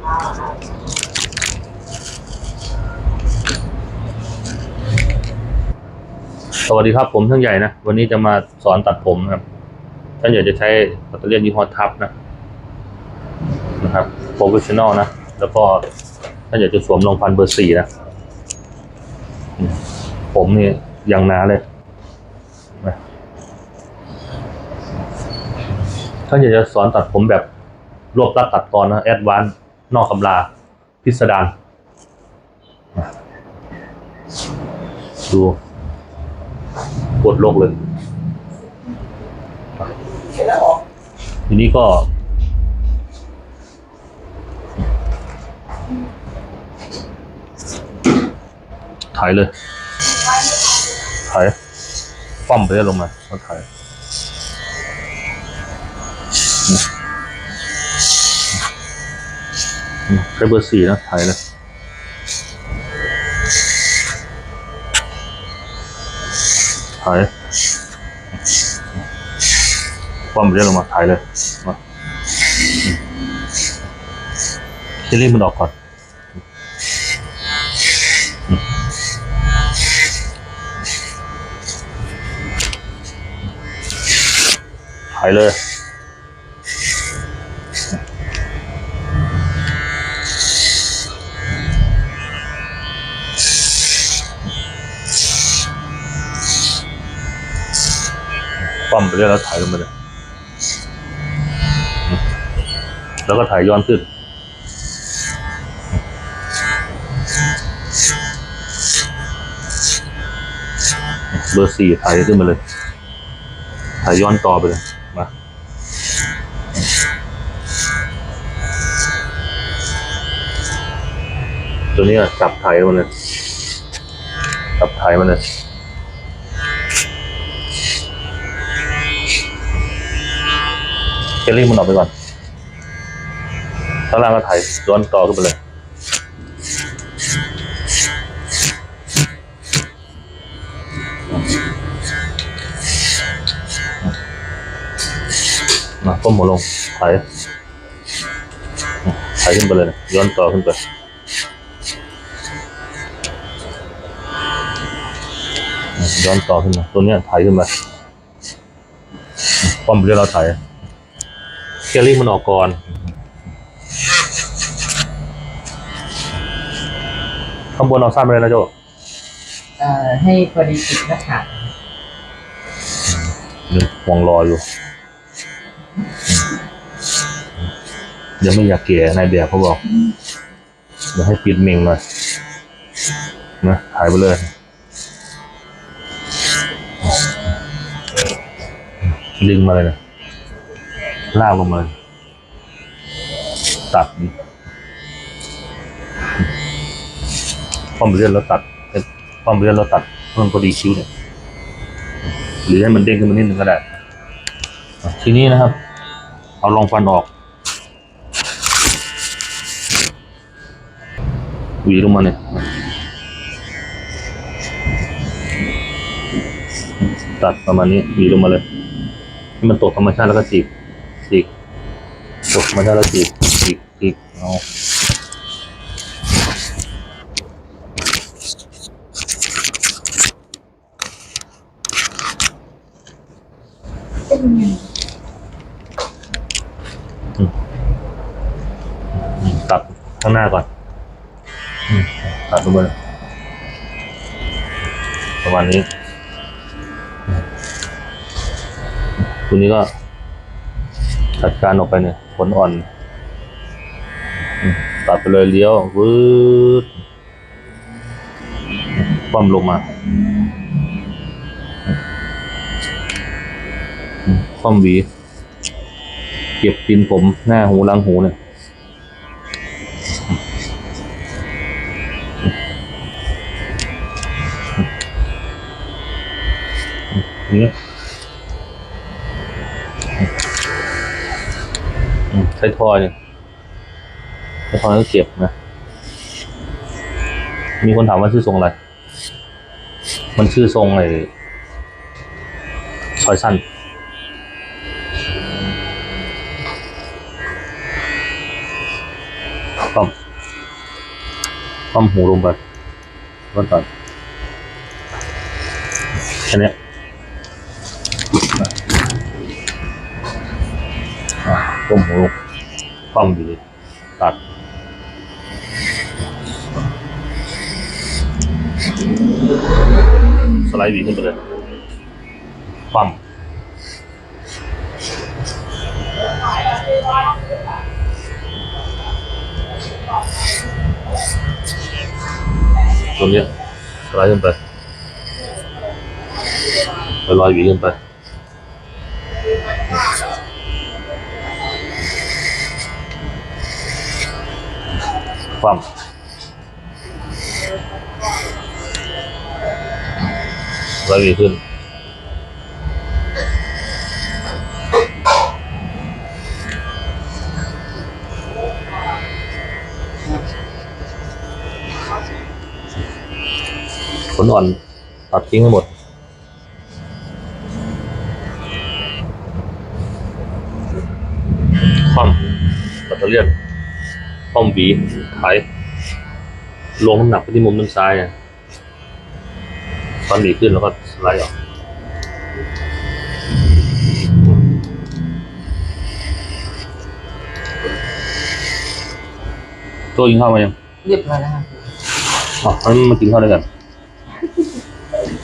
สวัสดีครับผมช่างใหญ่นะ วันนี้จะมาสอนตัดผมนะครับช่างใหญ่จะใช้ปัตเตอร์เลียนยี่ห้อทับนะนะครับโปรเฟชชั่นอลนะ แล้วก็ช่างใหญ่จะสวมรองพันเบอร์สี่นะ ผมนี่ยังหนาเลยนะช่างใหญ่จะสอนตัดผมแบบรวบรัดตัดตอนนะแอดวาน นอกกำลาพิสดารดูปวดโลกเลย ทีนี้ก็ถ่ายเลยถ่ายปั้มไปได้ลงมาแล้วถ่าย ใช้เบอร์สี่นะถ่ายเลยถ่ายปั้มไปได้ลงมาถ่ายเลยมาเคลลี่มันออกก่อนถ่ายเลย ปั้มไปเรื่อยแล้วถ่ายลงไปเลยแล้วก็ถ่ายย้อนขึ้น เบอร์สี่ถ่ายขึ้นมาเลย ถ่ายย้อนต่อไปเลย มาตัวนี้จับถ่ายมันเลยจับถ่ายมันเลย ลลี่มันออกไปก่อนข้างล่างก็ถ่ายย้อนต่อขึ้นไปเลย มาก้มหัวลงถ่ายถ่ายขึ้นไปเลย ย้อนต่อขึ้นไปย้อนต่อขึ้นมาตัวเนี้ยถ่ายขึ้นมาป้อมเรียเราถ่าย เคลลี่มันออกก่อน ข้างบนเอาสั้นไปเลยนะโจเอ่อให้พอดีติดหน้าผากยังห่วงรออยู่ยังไม่อยากเกลี่ยนายแบบเขาบอก เดี๋ยวให้ปิดเมงหน่อยนะถ่ายไปเลยดึงมาเลยนะ ลากลงมาเลยตัดป้อมเลื่อนแล้วตัดเอ้ยป้อมเลื่อนแล้วตัดเพิ่มพอดีคิ้วเนี่ยหรือให้มันเด้งขึ้นมานิดนึงก็ได้ ทีนี้นะครับ เอารองฟันออกหวีลงมาเนี่ยตัดประมาณนี้หวีลงมาเลยให้มันตกธรรมชาติแล้วก็จีบ จีบตกมาแล้วจีบจีบจีบเอาตัดข้างหน้าก่อนอตัดลงมาเลยประมาณนี้อืมตัวนี้ก็ จัดการออกไปเนี่ยขนอ่อนตัดไปเลยเลี้ยววืดคว่ำลงมาอืมคว่ำหวีเก็บปินผมหน้าหูหลังหูเนี่ยเงี้ย ใช้ทอยเนี่ยใช้ทอยก็เก็บนะ มีคนถามว่าชื่อทรงอะไร มันชื่อทรงไอ้ซอยสั้นอต้อมต้อมหูลงไปก็ตัดแค่เนี้ต้มหูลง ต้อมดีตัดสไลด์บีขึ้นไปเลยปั๊มตรงนี้สไลด์ขึ้นไปไปลอยบีขึ้นไป ปั๊มสไลด์บีขึ้นขนอ่อนตัดทิ้งให้หมดคว่ำแบตเตอรี่ยนคว่ำหวี ไถลงน้ำหนักไปที่มุมด้านซ้ายอะตอนดีขึ้นแล้วก็สไลด์ออกตัวยิงเข้ามายังเรียบร้อยแล้วค่ะอ๋องั้นมากินข้าวด้วยกัน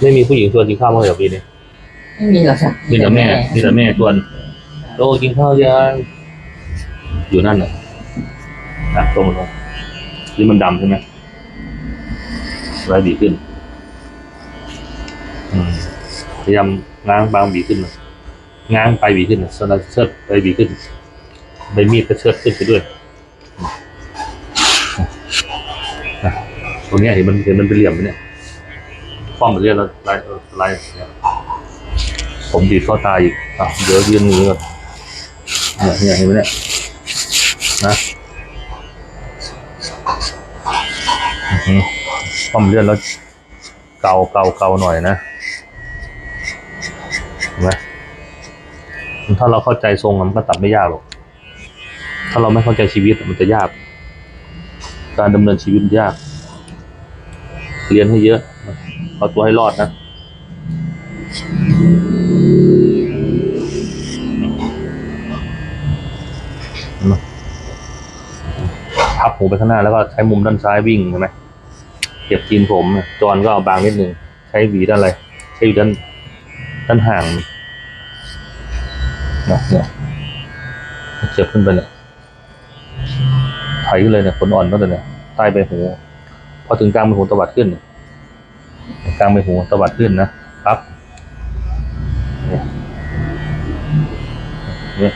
ไม่มีผู้หญิงชวนกินข้าวมั้างเหรอปีนี้ไม่มีหรอกค่ะมีแต่แม่มีแต่แม่ชวนโตกินข้าวยังอยู่นั่นน่ะอะตรงลง นี่มันดำใช่ไหมไรดีขึ้นอืมพยายามง้างบางบีขึ้นน่อยง้างไปบีขึ้นน่ะสลัดเชิดไปบีขึ้นใบมีดก็เชิดขึ้นไปด้วยตรงนี้เห็นมันเห็นมันเป็นเหลี่ยมไหมเนี่ยป้อมมันเรียกแล้วไล่เออไล่เนี่ยผมดีดเข้าตาอีกอะเดี๋ยวยืนหนีก่อนเนี่ยเนี่ยเห็นไหมเนี่ยนะ ป้อมเลื่อนแล้วเกาเกาเกาหน่อยนะเห็นไหมถ้าเราเข้าใจทรงมันก็ตัดไม่ยากหรอก ถ้าเราไม่เข้าใจชีวิตมันจะยาก การดำเนินชีวิตยาก เรียนให้เยอะเอาตัวให้รอดนะพับหูไปข้างหน้าแล้วก็ใช้มุมด้านซ้ายวิ่งใช่ไหม เก็บจีนผมจอนก็เอาบางนิดนึงใช้หวีด้านอะไรใช้หวีด้านด้านห่างนะเนี่ยเจ็บขึ้นไปเนี่ยไถขึ้นเลยเนี่ยขนอ่อนตั้งแต่เนี่ยใต้ใบหูพอถึงกลางใบหูตวัดขึ้นกลางใบหูตวัดขึ้นนะปั๊บเนี่ยเนี่ย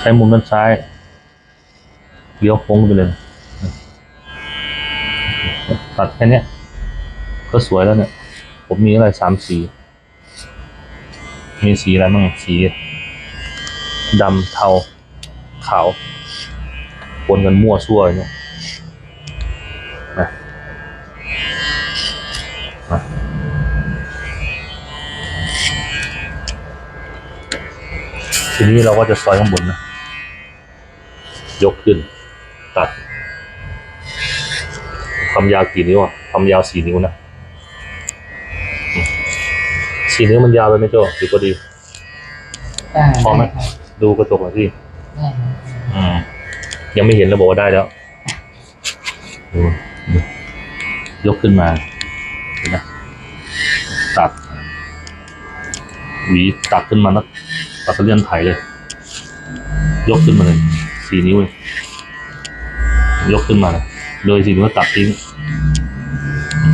ใช้มุมด้านซ้ายเลี้ยวโค้งไปเลย ตัดแค่เนี้ยก็สวยแล้วเนี่ย ผมมีอะไรสามสี มีสีอะไรบ้างสีดำเทา ขาวปนกันมั่วซั่วเนี่ยนะนะทีนี้เราก็จะซอยข้างบนนะ ยกขึ้น ความยาวกี่นิ้วอะความยาวสี่นิ้วนะอืมสี่นิ้วมันยาวไปไหมโจ้หรือก็ดีได้พอไหมค่ะดูกระจกหน่อยสิได้ค่ะอืมยังไม่เห็นแล้วบอกว่าได้แล้วดูดูยกขึ้นมาเห็นไหมตัดหวีตัดขึ้นมาแล้วตัดเลียนไถเลย ยกขึ้นมาเลยสี่นิ้วเลยยกขึ้นมาเลยเลยสี่นิ้วแล้วตัดทิ้ง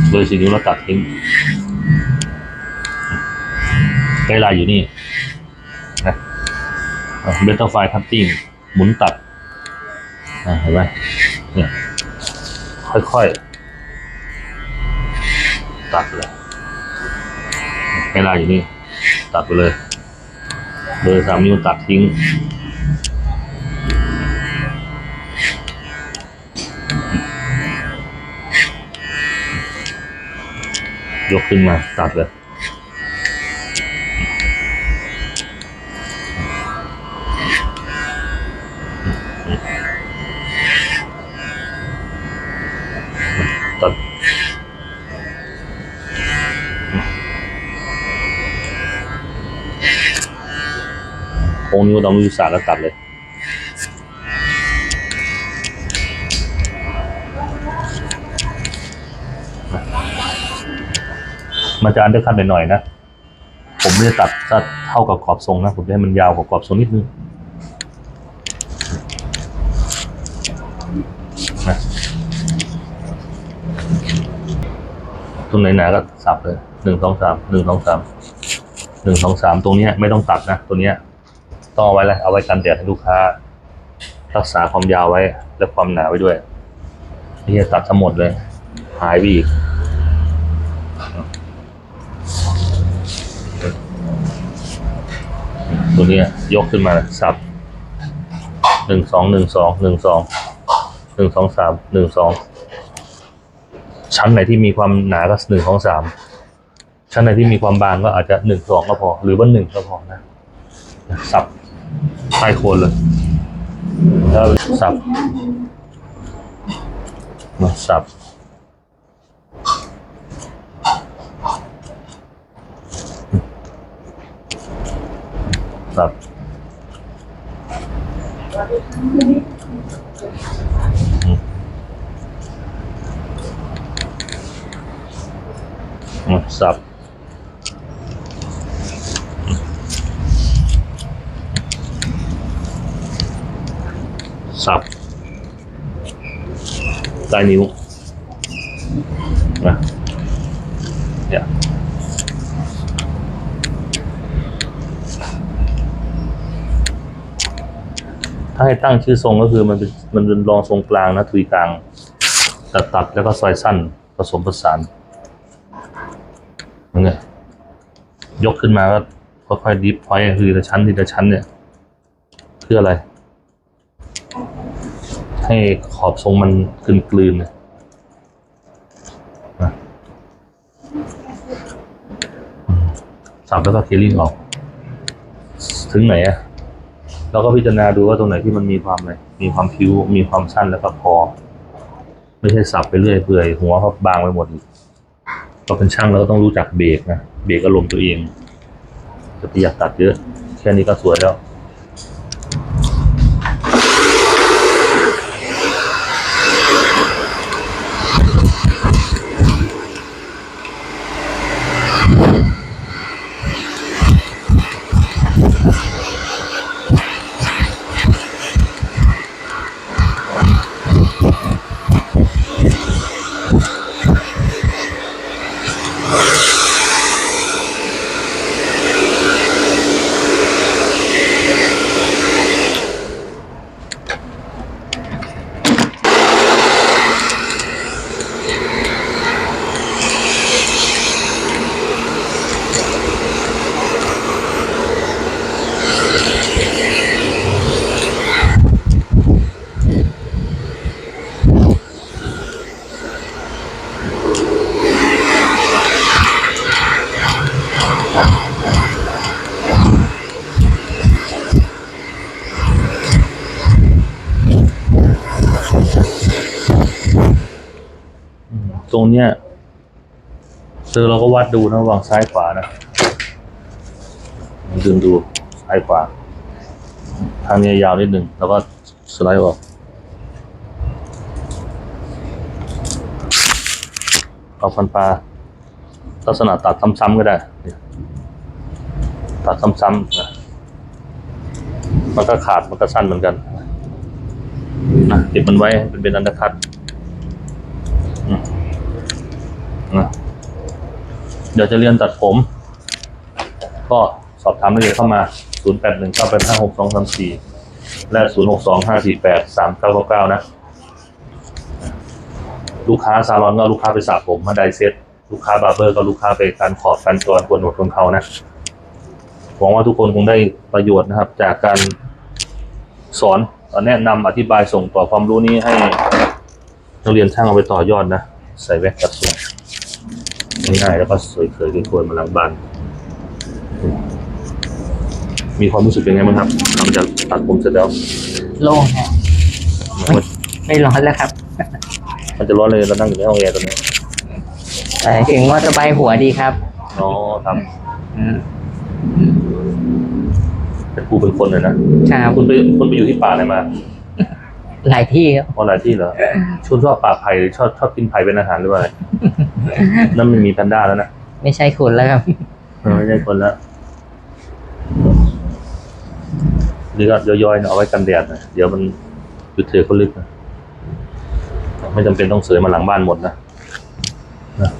เลยสี่นิ้วแล้วตัดทิ้งไกลน์อยู่นี่นะเบต้าไฟคัตติ้งหมุนตัดอะเห็นไหมเนี่ยค่อยๆ ตัดเลยไกลน์อยู่นี่ ตัดไปเลยเลยสามนิ้วตัดทิ้ง ยกขึ้นมาตัดเลยตัดโค้งนี้ก็ต้องรู้ศาสตร์แล้วตัดเลย มันจะอันเดอร์คัทหน่อยๆนะ ผมไม่ได้ตัดถ้าเท่ากับขอบทรงนะ ผมจะให้มันยาวกว่ากรอบทรงนิดนึงนะตรงไหนหนาก็สับเลยหนึ่งสองสามหนึ่งสองสามหนึ่งสองสามตรงนี้ไม่ต้องตัดนะตัวเนี้ยต้องเอาไว้เลยเอาไว้กันแดดให้ลูกค้า รักษาความยาวไว้และความหนาไว้ด้วยนี่จะตัดทั้งหมดเลย หายไปอีก ตัวเนี้ยยกขึ้นมาสับหนึ่งสองหนึ่งสองหนึ่งสองหนึ่งสองสามหนึ่งสองชั้นไหนที่มีความหนาก็หนึ่งสองสามชั้นไหนที่มีความบางก็อาจจะหนึ่งสองก็พอ หรือว่าหนึ่งก็พอนะสับใต้โคนเลยแล้วสับมาสับ สับอืมสับสับใต้นิ้วนะเนี่ย ถ้าให้ตั้งชื่อทรงก็คือมันเป็นมันเป็นรองทรงกลางนะทุยกลางตัดตัดแล้วก็ซอยสั้นผสมผสานนั่นไงยกขึ้นมาก็ค่อยๆดิฟพอยต์คือละชั้นทีละชั้นเนี่ยเพื่ออะไร ให้ขอบทรงมันกลืนกลืนๆนะนะสับแล้วก็เคลิ่งออก ถึงไหนอะ เราก็พิจารณาดูว่าตรงไหนที่มันมีความอะไรมีความคิ้วมีความสั้นแล้วก็พอ ไม่ใช่สับไปเรื่อยเปื่อยหัวเขาบางไปหมดอีกเราเป็นช่างเราก็ต้องรู้จักเบรกนะเบรกอารมณ์ตัวเองจะประหยัดตัดเยอะแค่นี้ก็สวยแล้ว รงเนี้ยเจอเราก็วัดดูนะระหว่างซ้ายขวานะดึงดูซ้ายขวา ทางนี้ยาวนิดหนึ่งแล้วก็สไลด์ออกเอาฟันปลาลักษณะตัดซ้ำๆก็ได้ตัดซ้ำๆนะมันก็ขาดมันก็สั้นเหมือนกันนะเก็บมันไว้เป็นเป็นอันดัคัด นะ เดี๋ยวจะเรียนตัดผม ก็สอบถามรายละเอียดเข้ามา 0 8 1 9 8 5 6 2 3 4 และ 0 6 2 5 4 8 3 9 9 9 นะ ลูกค้าซาลอนก็ลูกค้าไปสระผมมาไดเซ็ตลูกค้าบาร์เบอร์ก็ลูกค้าไปการขอบการจอนกวนหนวดคนเขานะหวังว่าทุกคนคงได้ประโยชน์นะครับ จากการสอนแนะนำอธิบายส่งต่อความรู้นี้ให้นักเรียนช่างเอาไปต่อยอดนะ ใส่แว็กกระสุน ง่ายๆแล้วก็สวยเขยๆควรมาหลังบ้าน มีความรู้สึกเป็นไงบ้างครับหลังจากตัดผมเสร็จแล้วโล่งฮะมันไม่ร้อนแล้วครับ มันจะร้อนเลยเรานั่งอยู่ในห้องแอร์ตอนนี้แต่ถึงว่าสบายหัวดีครับอ๋อครับอืมเป็นครูเป็นคนเลยนะครับคุณไปคุณไปอยู่ที่ป่าไหนมา หลายที่ครับเพราะหลายที่เหรอคุณชอบป่าไผ่หรือชอบชอบกินไผ่เป็นอาหารหรือว่าอะไรนั่นมันมีแพนด้าแล้วนะไม่ใช่คุณแล้วครับเออไม่ใช่คนละนี่ก็ย่อยๆนะเอาไว้กันแดดนะเดี๋ยวมันจุดเถือเขาลึกนะไม่จำเป็นต้องเสยมาหลังบ้านหมดนะนะ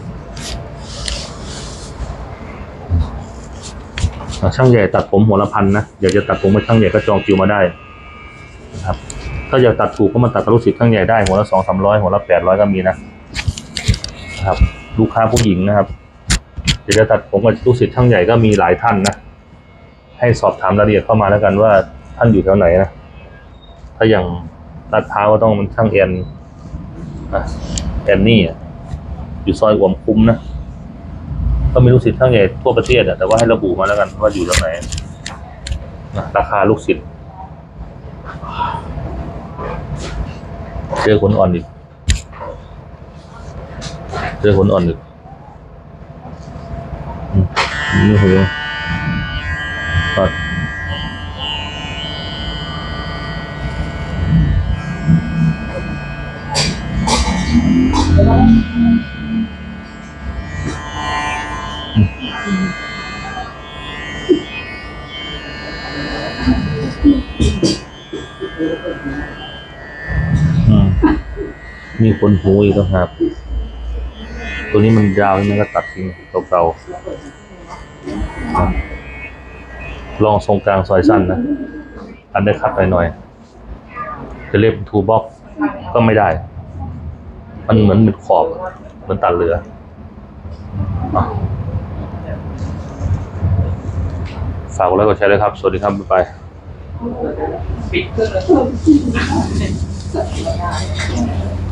อะช่างใหญ่ตัดผมหัวละพันนะอยากจะตัดผมกับช่างใหญ่ก็จองคิวมาได้นะครับ ถ้าอยากตัดถูกก็มาตัดกับลูกศิษย์ช่างใหญ่ได้หัวละสองสามร้อยหัวละแปดร้อยก็มีนะนะครับ ลูกค้าผู้หญิงนะครับเดี๋ยวจะตัดผมกับลูกศิษย์ช่างใหญ่ก็มีหลายท่านนะให้สอบถามรายละเอียดเข้ามาแล้วกันว่าท่านอยู่แถวไหนนะถ้าอย่างลาดพร้าวก็ต้องมันช่างแอนอะแอนนี่อยู่ซอยหัวมคุ้มนะก็มีลูกศิษย์ช่างใหญ่ทั่วประเทศอะแต่ว่าให้ระบุมาแล้วกันว่าอยู่ตรงไหนนะราคาลูกศิษย์ เจอคนอ่อนอีกเจอคนอ่อนอีกนี่หัวปัดอืม มีคนหูอีกต่างหากตัวนี้มันยาวนี่มันก็ตัดทิ้งเก่าๆลองทรงกลางซอยสั้นนะอันได้คัดหน่อยๆจะเรียกทูบ็อกก็ไม่ได้ มันเหมือนเป็นขอบเหมือนตัดเรือฝากกดไลค์กดแชร์ด้วยครับ สวัสดีครับ บ๊ายบาย